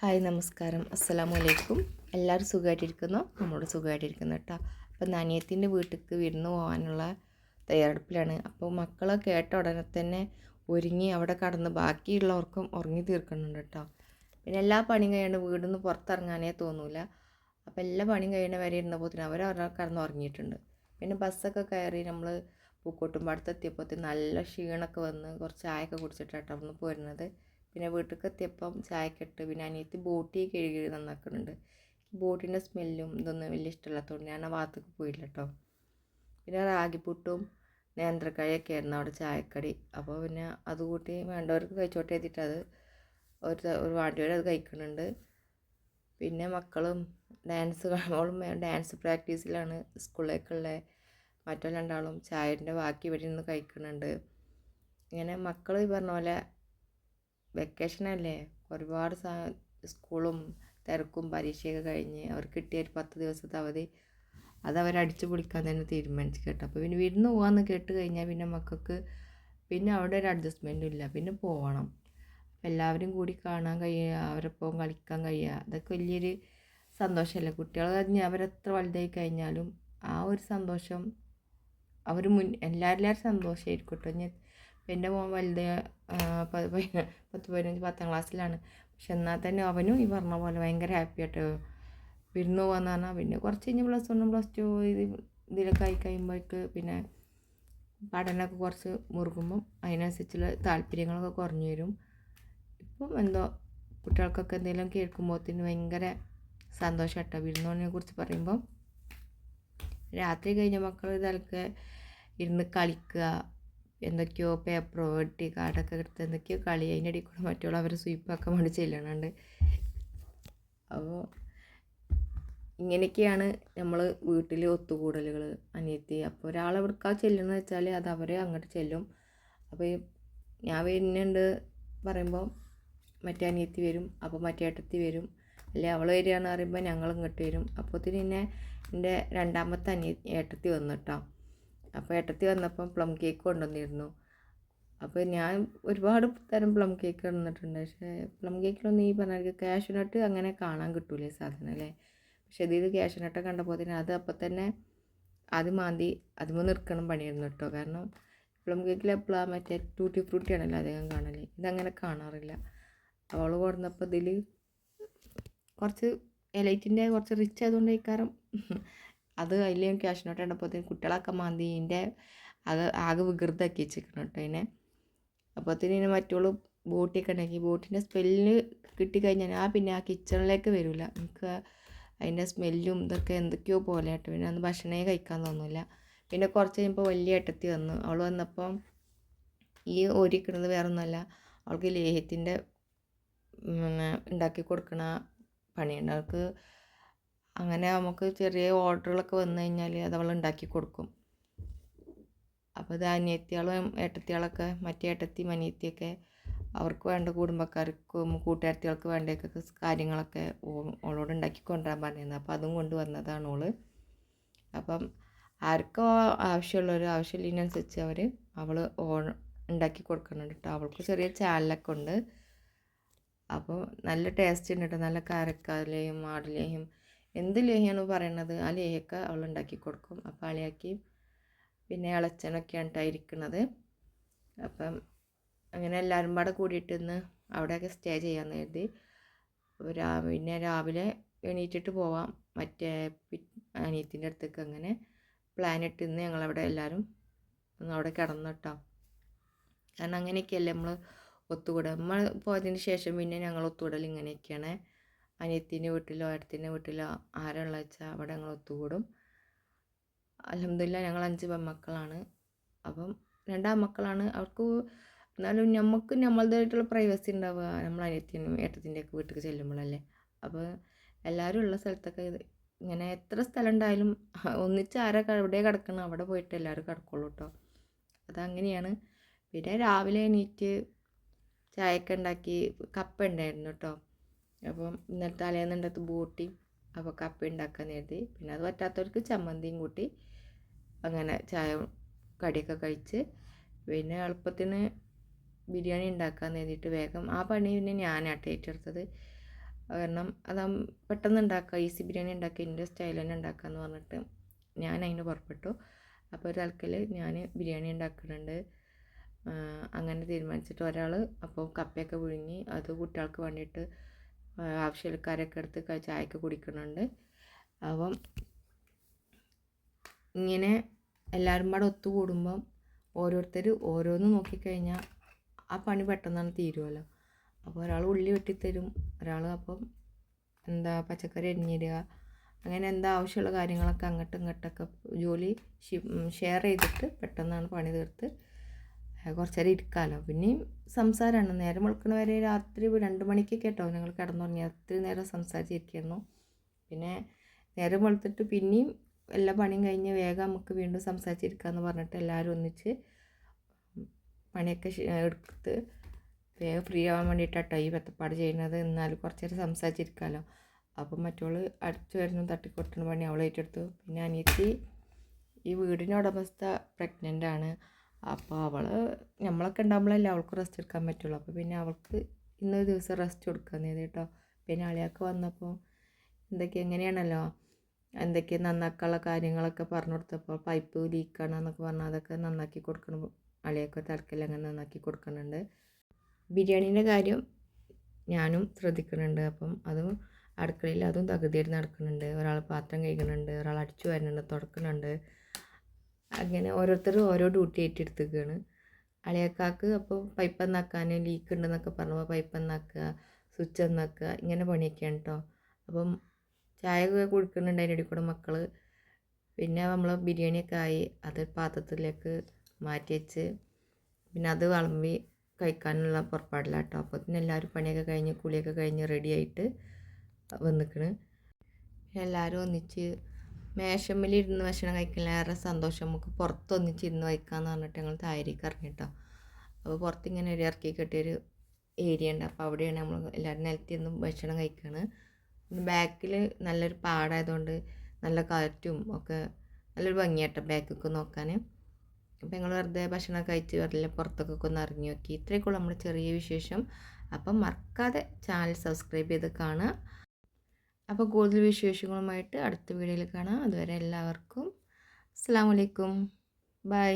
Hi നമസ്കാരം. അസ്സലാമു അലൈക്കും എല്ലാവരും സുഖമായിട്ടിരിക്കുന്നു? നമ്മളോട് സുഖമായിട്ടിരിക്കുന്നു കേട്ടോ. അപ്പം നാനിയത്തിന്റെ വീട്ടിലേക്ക് വിരുന്ന് പോകാനുള്ള തയ്യാറെടുപ്പിലാണ്. അപ്പോൾ മക്കളെ കേട്ട ഉടനെ തന്നെ ഒരുങ്ങി അവിടെ കടന്ന് ബാക്കിയുള്ളവർക്കും ഉറങ്ങി തീർക്കുന്നുണ്ട് കേട്ടോ. പിന്നെ എല്ലാ പണിയും കഴിയണ്ട വീടിൽ നിന്ന് പുറത്തിറങ്ങാനേ തോന്നൂല. അപ്പോൾ എല്ലാ പണിയും കഴിയണ വരെ ഇരുന്നപ്പോൾ അവർ അവിടെ കടന്ന് ഉറങ്ങിയിട്ടുണ്ട്. പിന്നെ ബസ്സൊക്കെ കയറി നമ്മൾ പൂക്കോട്ടും എത്തിയപ്പോൾ നല്ല ക്ഷീണമൊക്കെ വന്ന് കുറച്ച് ചായയൊക്കെ കുടിച്ചിട്ടാണ് അവിടെ നിന്ന് പോരുന്നത്. പിന്നെ വീട്ടിലേക്ക് എത്തിയപ്പം ചായക്കിട്ട് പിന്നെ അനിയത്തി ബോട്ടി കഴുകി നന്നാക്കുന്നുണ്ട്. ബോട്ടിന്റെ സ്മെല്ലും ഇതൊന്നും വലിയ ഇഷ്ടമില്ലാത്തതുകൊണ്ട് ഞാൻ ആ ഭാഗത്തേക്ക് പോയില്ല കേട്ടോ പിന്നെ റാഗിപ്പുട്ടും നേന്ത്രക്കായൊക്കെ ആയിരുന്നു അവിടെ ചായക്കടി. അപ്പോൾ പിന്നെ അത് കൂട്ടി വേണ്ടവർക്ക് കഴിച്ചോട്ടെ എത്തിയിട്ട് അത് ഒരു ഒരു വാണ്ടിയോടെ അത് കഴിക്കുന്നുണ്ട്. പിന്നെ മക്കളും ഡാൻസ് കാണുമ്പോഴും ഡാൻസ് പ്രാക്ടീസിലാണ് സ്കൂളിലേക്കുള്ള മറ്റോ രണ്ടാളും ചായന്റെ ബാക്കി ഇവിടെ നിന്ന് കഴിക്കുന്നുണ്ട്. ഇങ്ങനെ മക്കൾ ഈ പറഞ്ഞ പോലെ വെക്കേഷനല്ലേ? ഒരുപാട് സാ സ്കൂളും തിരക്കും പരീക്ഷയൊക്കെ കഴിഞ്ഞ് അവർക്ക് കിട്ടിയ ഒരു പത്ത് ദിവസത്തെ അവധി അത് അവർ അടിച്ചു പൊളിക്കാൻ തന്നെ തീരുമാനിച്ചു കേട്ടോ. അപ്പോൾ പിന്നെ വിരുന്ന് പോകാമെന്ന് കേട്ട് കഴിഞ്ഞാൽ പിന്നെ മക്കൾക്ക് പിന്നെ അവിടെ ഒരു അഡ്ജസ്റ്റ്മെന്റും ഇല്ല. പിന്നെ പോകണം എല്ലാവരും കൂടി കാണാൻ കഴിയുക അവരൊപ്പം കളിക്കാൻ കഴിയുക അതൊക്കെ വലിയൊരു സന്തോഷമല്ലേ കുട്ടികൾ കഴിഞ്ഞ് അവരെത്ര വലുതായി കഴിഞ്ഞാലും ആ ഒരു സന്തോഷം അവർ മുൻ എല്ലാവരും സന്തോഷമായിരിക്കും കേട്ടോ. എന്റെ മോൻ വലുത് പത്ത് പതിനഞ്ച് പത്താം ക്ലാസ്സിലാണ്. പക്ഷെ എന്നാൽ തന്നെ അവനും ഈ പറഞ്ഞ പോലെ ഭയങ്കര ഹാപ്പി ആയിട്ട് വിരുന്ന് പോകാന്ന് പറഞ്ഞാൽ പിന്നെ കുറച്ച് കഴിഞ്ഞ് പ്ലസ് വണ്ണും പ്ലസ് ടു ഇത് ഇതിലൊക്കെ ആയി കഴിയുമ്പോഴേക്ക് പിന്നെ പഠനമൊക്കെ കുറച്ച് മുറുകുമ്പം അതിനനുസരിച്ചുള്ള താല്പര്യങ്ങളൊക്കെ കുറഞ്ഞു വരും. ഇപ്പം എന്തോ കുട്ടികൾക്കൊക്കെ എന്തെങ്കിലും കേൾക്കുമ്പോഴത്തേന് ഭയങ്കര സന്തോഷം കേട്ടോ വിരുന്നോണിനെ കുറിച്ച് പറയുമ്പം രാത്രി കഴിഞ്ഞ മക്കൾ ഇതൊക്കെ ഇരുന്ന് കളിക്കുക എന്തൊക്കെയോ പേപ്പറോ വെട്ടി കാർഡൊക്കെ എടുത്ത് എന്തൊക്കെയോ കളി. അതിന്റെ ഇടയിൽ കൂടെ മറ്റുള്ള അവർ സ്വീപ്പാക്കാൻ വേണ്ടി ചെല്ലണുണ്ട്. അപ്പോൾ ഇങ്ങനെയൊക്കെയാണ് നമ്മൾ വീട്ടിൽ ഒത്തുകൂടലുകൾ അനിയത്തി. അപ്പോൾ ഒരാൾ എവിടേക്കാ ചെല്ലുന്നത് വെച്ചാൽ അത് അവരെ അങ്ങോട്ട് ചെല്ലും. അപ്പോൾ ഞാൻ വരുന്നുണ്ട് പറയുമ്പോൾ മറ്റേ അനിയത്തി വരും അപ്പോൾ മറ്റേ ഏട്ടത്തി വരും. അല്ലെ അവൾ വരികയാണെന്ന് പറയുമ്പോൾ ഞങ്ങൾ ഇങ്ങോട്ട് വരും. അപ്പോഴത്തേന് പിന്നെ എന്റെ രണ്ടാമത്തെ അനിയ ഏട്ടത്തി വന്നു കേട്ടോ അപ്പോൾ ഏട്ടത്തി വന്നപ്പം പ്ലം കേക്ക് കൊണ്ടുവന്നിരുന്നു. അപ്പോൾ ഞാൻ ഒരുപാട് തരം പ്ലം കേക്ക് തന്നിട്ടുണ്ട് പക്ഷേ പ്ലം കേക്കിലൊന്നും ഈ പറഞ്ഞ കാഷ്യൂനട്ട് അങ്ങനെ കാണാൻ കിട്ടൂലേ സാധനം അല്ലേ? പക്ഷെ ഇതിൽ കാഷ്യൂനട്ട് കണ്ടപ്പോൾ തന്നെ അത് അപ്പം തന്നെ അത് മാന്തി അതിമ നിൽക്കണം പണിയായിരുന്നു കേട്ടോ. കാരണം പ്ലം കേക്കിൽ എപ്പോഴാണ് മറ്റേ ടൂട്ടി ഫ്രൂട്ടി ആണല്ലോ അധികം കാണൽ. ഇതങ്ങനെ കാണാറില്ല. അവൾ കൊടുന്നപ്പോൾ ഇതിൽ കുറച്ച് എലൈറ്റിന്റെ കുറച്ച് റിച്ച് ആയതുകൊണ്ട് ഇക്കാരം അത് അതിൽ ക്യാഷ് നോട്ട് കണ്ടപ്പോഴത്തേന് കുട്ടികളൊക്കെ മാന്തി ഇതിന്റെ അത് ആകെ വികൃതമാക്കി വെച്ചിരിക്കണം കേട്ടോ അതിനെ അപ്പോഴത്തേന് മറ്റുള്ള ബോട്ടിയൊക്കെ ഉണ്ടാക്കി. ബോട്ടിന്റെ സ്മെല്ല് കിട്ടിക്കഴിഞ്ഞാൽ ആ പിന്നെ ആ കിച്ചണിലേക്ക് വരില്ല നമുക്ക് അതിന്റെ സ്മെല്ലും ഇതൊക്കെ എന്തൊക്കെയോ പോലെ കേട്ടോ പിന്നെ അന്ന് ഭക്ഷണമേ കഴിക്കാൻ തോന്നില്ല പിന്നെ കുറച്ച് കഴിഞ്ഞപ്പോൾ വലിയ ഏട്ടത്തി വന്നു. അവൾ വന്നപ്പം ഈ ഓരിക്കണത് വേറെ ഒന്നുമല്ല അവൾക്ക് ലേഹ്യത്തിന്റെ ഉണ്ടാക്കി കൊടുക്കണ പണിയുണ്ട്. അവൾക്ക് അങ്ങനെ നമുക്ക് ചെറിയ ഓർഡറുകളൊക്കെ വന്നു കഴിഞ്ഞാൽ അത് അവൾ ഉണ്ടാക്കി കൊടുക്കും. അപ്പോൾ ഇത് അനിയത്തികളും ഏട്ടത്തികളൊക്കെ മറ്റേ ഏട്ടത്തി അനിയത്തിയൊക്കെ അവർക്ക് വേണ്ട കുടുംബക്കാർക്കും കൂട്ടുകാരത്തികൾക്ക് വേണ്ട കാര്യങ്ങളൊക്കെ ഓളോട് ഉണ്ടാക്കി കൊണ്ടുവരാൻ പറഞ്ഞിരുന്നു. അപ്പോൾ അതും കൊണ്ടുവന്നതാണ് ഓൾ. അപ്പം ആർക്കോ ആവശ്യമുള്ളവർ ആവശ്യമില്ലതിനനുസരിച്ച് അവർ അവൾ ഉണ്ടാക്കി കൊടുക്കുന്നുണ്ട് കേട്ടോ അവൾക്ക് ചെറിയ ചാനലൊക്കെ ഉണ്ട്. അപ്പോൾ നല്ല ടേസ്റ്റ് ഉണ്ട് കേട്ടോ നല്ല കാരക്കാലയും ആടലേയും എന്ത് ലേഹിയാണ് പറയണത്? ആ ലേഹിയൊക്കെ അവൾ ഉണ്ടാക്കി കൊടുക്കും. അപ്പോൾ അളിയാക്കി പിന്നെ ഇളച്ചനൊക്കെയാണ് ഉണ്ടായിരിക്കുന്നത് അപ്പം അങ്ങനെ എല്ലാവരും പാടെ കൂടിയിട്ട് ഇന്ന് അവിടെയൊക്കെ സ്റ്റേ ചെയ്യാമെന്ന് കരുതി. രാ പിന്നെ രാവിലെ എണീറ്റിട്ട് പോവാം. മറ്റേ അനിയത്തിന്റെ അടുത്തേക്ക് അങ്ങനെ പ്ലാൻ ഇട്ട് ഇന്ന് ഞങ്ങളവിടെ എല്ലാവരും ഒന്ന് അവിടെ കിടന്നിട്ടോ കാരണം അങ്ങനെയൊക്കെയല്ലേ നമ്മൾ ഒത്തുകൂടുക നമ്മൾ പോയതിന് ശേഷം പിന്നെ ഞങ്ങൾ ഒത്തുകൂടൽ ഇങ്ങനെയൊക്കെയാണ്. അനിയത്തിന്റെ വീട്ടിലോ ഏട്ടത്തിന്റെ വീട്ടിലോ ആരുള്ള വെച്ചാൽ അവിടെ ഞങ്ങൾ ഒത്തുകൂടും. അലഹമില്ല ഞങ്ങൾ അഞ്ച് പെൺമക്കളാണ്. അപ്പം രണ്ടാം മക്കളാണ്. അവർക്ക് എന്നാലും നമുക്ക് നമ്മളതായിട്ടുള്ള പ്രൈവസി ഉണ്ടാവുക. നമ്മൾ അനിയത്തിനും ഏട്ടത്തിന്റെ ഒക്കെ വീട്ടിൽ ചെല്ലുമ്പോഴല്ലേ. അപ്പോൾ എല്ലാവരും ഉള്ള സ്ഥലത്തൊക്കെ ഇങ്ങനെ എത്ര സ്ഥലം ഉണ്ടായാലും ഒന്നിച്ച് ആരാ എവിടെ കിടക്കണം അവിടെ പോയിട്ട് എല്ലാവരും കിടക്കുള്ളൂ കേട്ടോ അതങ്ങനെയാണ്. പിന്നെ രാവിലെ എണീറ്റ് ചായയൊക്കെ ഉണ്ടാക്കി കപ്പ ഉണ്ടായിരുന്നു കേട്ടോ അപ്പം ഇന്നത്തെ തലേന്നുണ്ടത്ത് ബോട്ടി അപ്പോൾ കപ്പ ഉണ്ടാക്കാൻ എഴുതി പിന്നെ അത് പറ്റാത്തവർക്ക് ചമ്മന്തിയും കൂട്ടി അങ്ങനെ ചായ കടിയൊക്കെ കഴിച്ച് പിന്നെ എളുപ്പത്തിന് ബിരിയാണി ഉണ്ടാക്കാൻ എഴുതിയിട്ട് വേഗം ആ പണി പിന്നെ ഞാനാട്ടെ ഏറ്റെടുത്തത്. കാരണം അത് പെട്ടെന്ന് ഉണ്ടാക്കുക ഈസി ബിരിയാണി ഉണ്ടാക്കുക എന്റെ സ്റ്റൈൽ തന്നെ ഉണ്ടാക്കാമെന്ന് പറഞ്ഞിട്ട് ഞാൻ അതിന് പുറപ്പെട്ടു. അപ്പോൾ ഒരു തലക്കൽ ഞാൻ ബിരിയാണി ഉണ്ടാക്കുന്നുണ്ട്. അങ്ങനെ തീരുമാനിച്ചിട്ട് ഒരാൾ അപ്പോൾ കപ്പയൊക്കെ പുഴുങ്ങി അത് കുട്ടികൾക്ക് വേണ്ടിയിട്ട് ആവശ്യക്കാരൊക്കെ എടുത്ത് ചായക്ക് കുടിക്കുന്നുണ്ട് അപ്പം ഇങ്ങനെ എല്ലാവരും കൂടെ ഒത്തുകൂടുമ്പം ഓരോരുത്തർ ഓരോന്ന് നോക്കിക്കഴിഞ്ഞാൽ ആ പണി പെട്ടെന്നാണ് തീരുമല്ലോ അപ്പോൾ ഒരാൾ ഉള്ളി വെട്ടിത്തരും ഒരാൾ അപ്പം എന്താ പച്ചക്കറി അരിഞ്ഞിടുക അങ്ങനെ എന്താ ആവശ്യമുള്ള കാര്യങ്ങളൊക്കെ അങ്ങോട്ടും ഇങ്ങോട്ടൊക്കെ ജോലി ഷെയർ ചെയ്തിട്ട് പെട്ടെന്നാണ് പണി തീർത്ത് കുറച്ച് നേരം ഇരിക്കാമല്ലോ പിന്നെയും സംസാരമാണ് നേരം വെളുക്കണ വരെ രാത്രി രണ്ട് മണിക്ക് കേട്ടോ ഞങ്ങൾ കിടന്നുറങ്ങി. അത്രയും നേരം സംസാരിച്ചിരിക്കുന്നു പിന്നെ നേരം വെളുത്തിട്ട് പിന്നെയും എല്ലാ പണിയും കഴിഞ്ഞ് വേഗം നമുക്ക് വീണ്ടും സംസാരിച്ചിരിക്കാമെന്ന് പറഞ്ഞിട്ട് എല്ലാവരും ഒന്നിച്ച് പണിയൊക്കെ എടുത്ത് വേഗം ഫ്രീ ആവാൻ വേണ്ടിയിട്ടാട്ടോ ഈ വെത്തപ്പാട് ചെയ്യുന്നത്. എന്നാലും കുറച്ച് നേരം സംസാരിച്ചിരിക്കാമല്ലോ അപ്പം മറ്റോൾ അടിച്ചു വരുന്നു തട്ടിക്കൊട്ടുന്ന പണി അവൾ ഏറ്റെടുത്തു. പിന്നെ അനിയത്തി ഈ വീടിന്റെ ഉടമസ്ഥ പ്രഗ്നന്റ് ആണ്. അപ്പോൾ അവൾ നമ്മളൊക്കെ ഉണ്ടാകുമ്പോഴല്ലേ അവൾക്ക് റെസ്റ്റ് എടുക്കാൻ പറ്റുള്ളൂ. അപ്പോൾ പിന്നെ അവൾക്ക് ഇന്നൊരു ദിവസം റെസ്റ്റ് കൊടുക്കാൻ നേരി കേട്ടോ. പിന്നെ അളിയാക്ക് വന്നപ്പോൾ എന്തൊക്കെ എങ്ങനെയാണല്ലോ? എന്തൊക്കെ നന്നാക്കാനുള്ള കാര്യങ്ങളൊക്കെ പറഞ്ഞു കൊടുത്തപ്പോൾ പൈപ്പ് ലീക്കാണ് എന്നൊക്കെ പറഞ്ഞാൽ അതൊക്കെ നന്നാക്കി കൊടുക്കണം. അളിയൊക്കെ തലക്കൽ അങ്ങനെ നന്നാക്കി കൊടുക്കുന്നുണ്ട് ബിരിയാണീന്റെ കാര്യം ഞാനും ശ്രദ്ധിക്കുന്നുണ്ട് അപ്പം അതും അടുക്കളയിൽ അതും തകുതിയായിട്ട് നടക്കുന്നുണ്ട് ഒരാൾ പാത്രം കഴുകുന്നുണ്ട് ഒരാൾ അടിച്ചു വരുന്നുണ്ട് തുടക്കുന്നുണ്ട് അങ്ങനെ ഓരോരുത്തരും ഓരോ ഡ്യൂട്ടി ഏറ്റെടുത്തേക്കാണ് അളിയക്കാക്ക് അപ്പോൾ പൈപ്പ് നന്നാക്കാൻ ലീക്ക് ഉണ്ടെന്നൊക്കെ പറഞ്ഞപ്പോൾ പൈപ്പ് നന്നാക്കുക സ്വിച്ച് നന്നാക്കുക ഇങ്ങനെ പണിയൊക്കെയാണ് കേട്ടോ അപ്പം ചായ കുടിക്കുന്നുണ്ട് അതിന്റെ ഇടയിൽ കൂടെ മക്കൾ പിന്നെ നമ്മൾ ബിരിയാണിയൊക്കെ ആയി അത് പാത്രത്തിലേക്ക് മാറ്റി വെച്ച് പിന്നെ അത് വിളമ്പി കഴിക്കാനുള്ള പുറപ്പാടില്ല കേട്ടോ അപ്പോൾ പിന്നെ എല്ലാവരും പണിയൊക്കെ കഴിഞ്ഞ് കുളിയൊക്കെ കഴിഞ്ഞ് റെഡിയായിട്ട് വന്നിക്കണ്. എല്ലാവരും ഒന്നിച്ച് മേശമ്മൽ ഇരുന്ന് ഭക്ഷണം ഏറെ സന്തോഷം. നമുക്ക് പുറത്തൊന്നിച്ചിരുന്ന് കഴിക്കാമെന്ന് പറഞ്ഞിട്ട് ഞങ്ങൾ തായരിക്ക് ഇറങ്ങിട്ടോ അപ്പോൾ പുറത്തിങ്ങനെ ഒരു ഇറക്കി കെട്ടിയൊരു ഏരിയ ഉണ്ട്. അപ്പോൾ അവിടെയാണ് നമ്മൾ എല്ലാവരും നിലത്തിരുന്ന് ഭക്ഷണം കഴിക്കുകയാണ് ബാക്കിൽ നല്ലൊരു പാടായതുകൊണ്ട് നല്ല കാറ്റും ഒക്കെ നല്ലൊരു ഭംഗിയാട്ടോ ബാക്കൊക്കെ നോക്കാൻ. അപ്പോൾ ഞങ്ങൾ വെറുതെ ഭക്ഷണം കഴിച്ച് വെറുതെ പുറത്തൊക്കെ ഒന്ന് ഇറങ്ങി നോക്കി. ഇത്രയൊക്കെ നമ്മുടെ ചെറിയ വിശേഷം. അപ്പം മറക്കാതെ ചാനൽ സബ്സ്ക്രൈബ് ചെയ്ത് കാണുക. അപ്പോൾ കൂടുതൽ വിശേഷങ്ങളുമായിട്ട് അടുത്ത വീഡിയോയിൽ കാണാം. അതുവരെ എല്ലാവർക്കും അസ്സാം വലൈക്കും ബൈ.